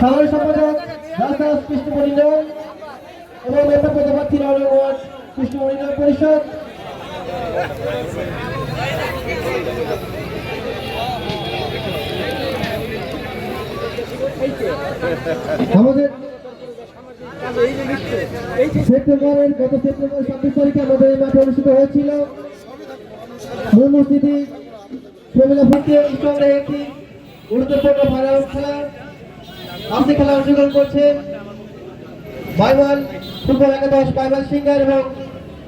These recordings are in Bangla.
সাধারণ সম্পাদক রাজদাস কৃষ্ণ মনিন্দর এবং নেতা প্রতিপক্ষী নগর কৃষ্ণ মনিন্দর পরিষদ। আমাদের সেপ্টেম্বরের, গত সেপ্টেম্বর ছাব্বিশ তারিখে আমাদের এই মাঠে অনুষ্ঠিত হয়েছিল। মূল মসজিদি একটি গুরুত্বপূর্ণ ফাইনাল খেলা। আজকে খেলা অংশগ্রহণ করছে বাইওয়ান ফুটবল একাদশ বাইওয়ান সিঙ্গার এবং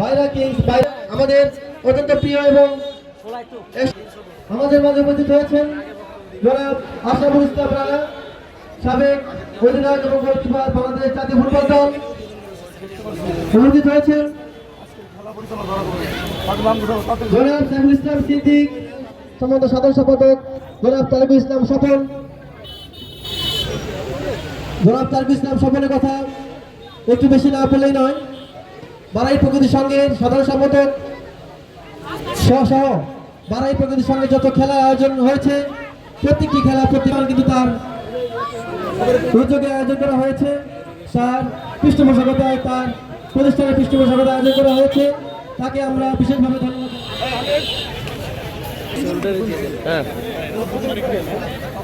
বাইরা কিংস, বাইরা আমাদের অত্যন্ত প্রিয় এবং আমাদের মাঝে উপস্থিত হয়েছেন জনাব আশরাফুল ইসলাম রানা, সাবেক অধিনায়ক এবং গোলকিপার বাংলাদেশ জাতীয় ফুটবল দল। উপস্থিত হয়েছেন জনাব সাইফুল ইসলাম সিদ্দিক সম্বন্ধ সাধারণ সম্পাদক জনাব তারিকুল ইসলাম স্বপন জনাব তারিকুল ইসলাম স্বপনের কথা। একটু বেশি না বললেই নয়। বারাই প্রকৃতির সঙ্গে সাধারণ সম্পাদক সহ সহ বারাই প্রকৃতির সঙ্গে যত খেলা আয়োজন হয়েছে, প্রত্যেকটি খেলা প্রতিবার কিন্তু তার উদ্যোগে আয়োজন করা হয়েছে। তার পৃষ্ঠপোষকতায় তার প্রতিষ্ঠানের পৃষ্ঠপোষকতা আয়োজন করা হয়েছে। তাকে আমরা বিশেষভাবে ধন্যবাদ। আমরা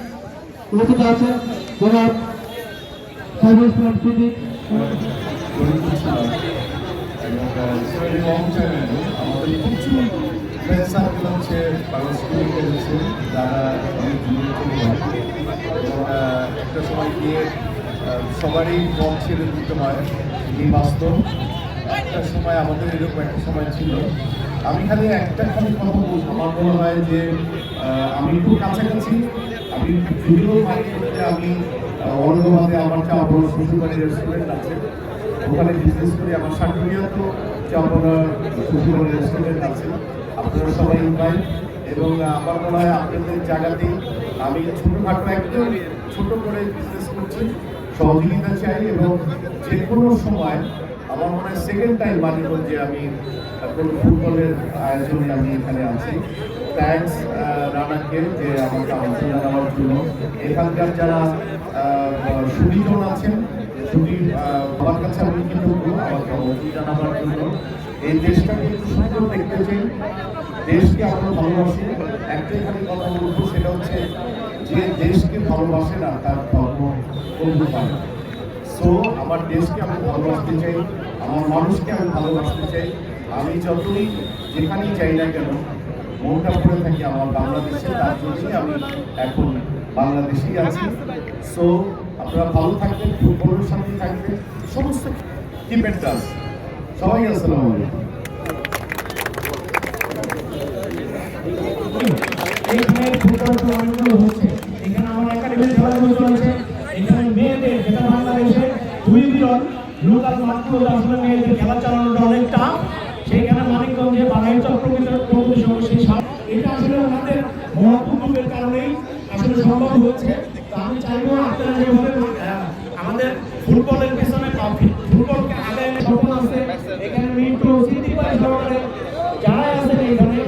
উপস্থিত আছেন জনাব সাইবুল ইসলাম সিদ্দিক। একটা সময় গিয়ে সবারই মন ছেড়ে দিতে হয়, এই বাস্তব। একটা সময় আমাদের এরকম একটা সময় ছিল। আমি খালি একটা খালি কথা বলব। আমার মনে হয় যে আমি খুব কাছাকাছি, আমি মানি যে আমি অন্যভাবে আমার চা বড় শ্বশুরবাড়ির রেস্টুরেন্ট আছে। ওখানে বিজনেস করি। আমার সার্টিফিকেট তো যে আপনারা শ্বশুরবাড়ির রেস্টুরেন্ট আছে। আপনারা সবাই ইনভাইট এবং আমার মনে হয় আপনাদের জায়গাতেই আমি ছোটোখাটো একদম ছোট করে বিজনেস করছি। সহযোগিতা চাই এবং যে কোনো সময় আমার মনে হয় সেকেন্ড টাইম মানিগঞ্জে আমি কোনো ফুটবলের আয়োজনে আমি এখানে আছি। থ্যাংকস রানাকে যে আমাকে আমন্ত্রণ জানানোর জন্য। এখানকার যারা সুদীজন আছেন সুদী আমার কাছে আমি কিন্তু আমাকে আমন্ত্রণ জানাবার জন্য। এই দেশটাকে একটু সুন্দর দেখতে চাই। দেশকে আমরা ভালোবাসি, একটাই খালি কথা বলব, সেটা হচ্ছে যে দেশকে ভালোবাসে না, তার ধর্ম বন্ধু সো আমার দেশকে আমি ভালোবাসতে চাই, আমার মানুষকে আমি ভালোবাসতে চাই। আমি যতই যেখানেই যাই না কেন, মনটা পড়ে থাকি আমার বাংলাদেশে, তার জন্যই আমি এখন বাংলাদেশেই আছি। সো আপনারা ভালো থাকবেন, ফুটবলের সাথে থাকবেন, সমস্ত কিপ এন্ড টাচ সবাই আসসালামু আলাইকুম এখানে ফুটবল টুর্নামেন্টগুলো হচ্ছে এখানে আমার একাডেমির খেলাগুলো চলছে এখানে মেয়েদের যেটা বাংলাদেশে দুই বিরল লোকাল মাঠগুলো আসলে মেয়েদের খেলা অনেক সমস্যা। এটা আমাদের কারণেই আসলে আমাদের ফুটবলের পেছনে ফুটবলকে আগে এখানে মিন্টু সিদ্ধি পাই এখানে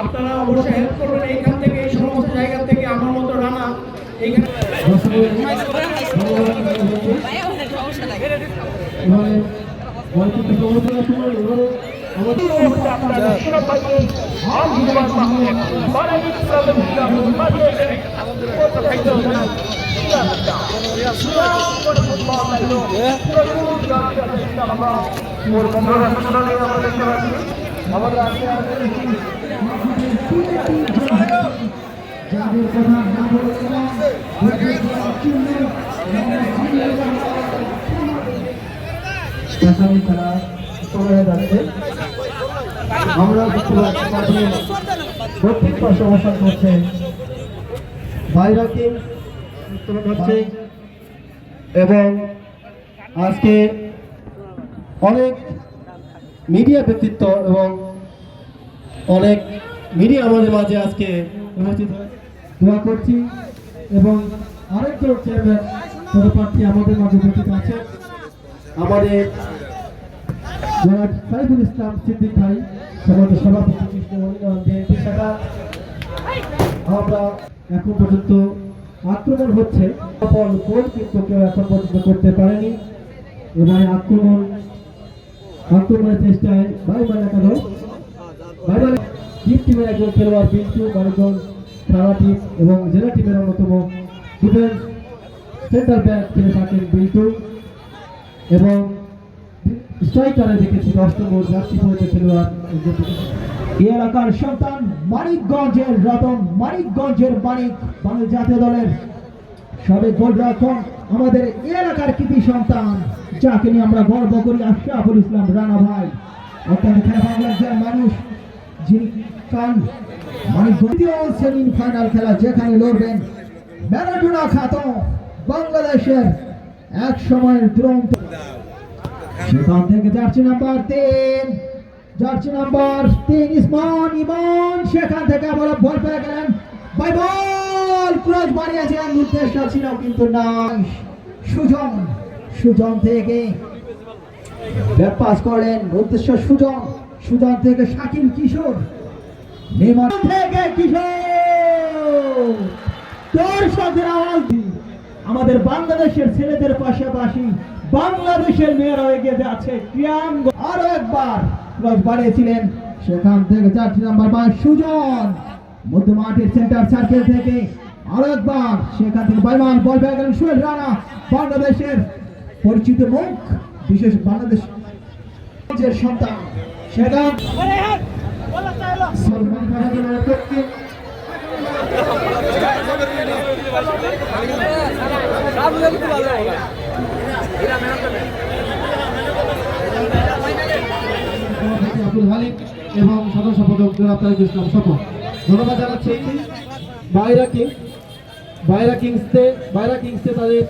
আপনারা অবশ্যই হেল্প করবেন। এইখান থেকে সমস্ত জায়গা থেকে আমার মতো রানা এইখানে এবারে বলতে প্রবর্তনা সময় এবারে আমাদের যাদের কথা না বলছিলাম পেছনে তারা চলে যাচ্ছে। আমরা পাশে অবস্থান করছে বাইরা কিংস হচ্ছে এবং আজকে অনেক মিডিয়া ব্যক্তিত্ব এবং অনেক মিডিয়া আমাদের মাঝে আজকে উপস্থিত। দোয়া করছি। এবং আরেকজন চেয়ারম্যান পদপ্রার্থী আমাদের মাঝে উপস্থিত আছে আমাদের জনাব সাইফুল ইসলাম সিদ্দিক ভাই সমাজের সভাপতি বিএনপি শাখা। আমরা এখন পর্যন্ত আক্রমণ হচ্ছে। সফল গোল কিন্তু কেউ এখন পর্যন্ত করতে পারেনি। এবার আক্রমণ, আক্রমণের চেষ্টায় বাইমান একাদশ। বাইমান দ্বীপ টিমের একজন খেলোয়াড় বিন্টু আরেকজন খেলা টিম এবং জেলা টিমের অন্যতম ডিফেন্স সেন্টার ব্যাক খেলে থাকেন বিল্টু। এবং স্ট্রাইকারে দেখেছি দশ নম্বর জার্সি পরিচিত খেলোয়াড় এলাকার সন্তান মানিকগঞ্জের রতন, মানিকগঞ্জের মানিক, বাংলা জাতীয় দলের সাবেক গোলরক্ষক আমাদের এলাকার কৃতি সন্তান, যাকে নিয়ে আমরা গর্ব করি, আশরাফুল ইসলাম রানা ভাই। খেলা ভালো একজন মানুষ, যিনি মানিকগঞ্জ সেমিন ফাইনাল খেলা যেখানে লড়বেন, ম্যারাডোনা খ্যাত বাংলাদেশের এক সময়ের দুরন্ত। সেখান থেকে জার্সি নাম্বার তিন। জার্সি নাম্বার তিন ইসমান ইমান, সেখান থেকে আবার বল পেয়ে গেলেন। বাই বল, ক্রস বানিয়েছেন উদ্দেশ্য ছিল কিন্তু নাই। সুজন সুজন থেকে ব্যাক পাস করলেন, উদ্দেশ্য সুজন। সুজন থেকে শাকিল কিশোর নেমার থেকে কিশোর। দর্শকদের আওয়াজ। আমাদের বাংলাদেশের ছেলেদের পাশাপাশি বাংলাদেশের মেয়েরা এগিয়ে যাচ্ছে ক্রিয়ান আরও একবার ক্রস বাড়িয়েছিলেন সেখান থেকে চারটি নাম্বার পাঁচ সুজন মধ্য মাঠের সেন্টার সার্কেল থেকে আরও একবার সেখান থেকে বাইমান বল পেয়ে গেলেন রানা বাংলাদেশের পরিচিত মুখ বিশেষ বাংলাদেশ সন্তান সেখান সলমান সভাপতি আব্দুল হালিম এবং সদর সম্পাদক জনাব তারিকুল ইসলাম সফর ধন্যবাদ জানাচ্ছি। বাইরা কিংস বাইরা কিংসতে বাইরা কিংসতে তাদের